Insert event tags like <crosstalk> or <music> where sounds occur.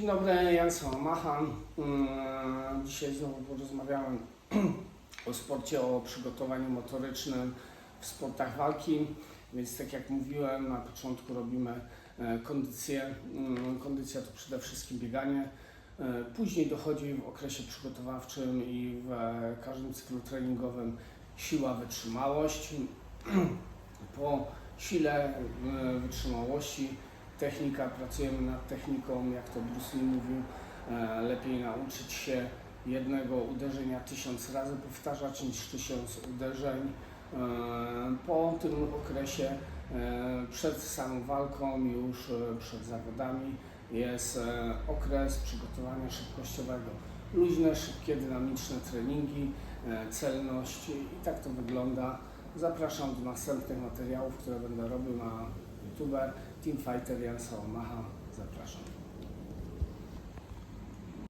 Dzień dobry, Jan Sałamacha. Mm, Dzisiaj znowu porozmawiałem <clears throat> o sporcie, o przygotowaniu motorycznym w sportach walki. Więc tak jak mówiłem, na początku robimy e, kondycję. Mm, Kondycja to przede wszystkim bieganie. E, Później dochodzi w okresie przygotowawczym i w e, każdym cyklu treningowym siła, wytrzymałość. <clears throat> Po sile, wytrzymałości technika, pracujemy nad techniką, jak to Bruce Lee mówił, e, lepiej nauczyć się jednego uderzenia tysiąc razy powtarzać niż tysiąc uderzeń. E, Po tym okresie, e, przed samą walką, już przed zawodami, jest okres przygotowania szybkościowego. Luźne, szybkie, dynamiczne treningi, celność i tak to wygląda. Zapraszam do następnych materiałów, które będę robił na YouTube. Teamfighter Jan Sałamacha. Zapraszam.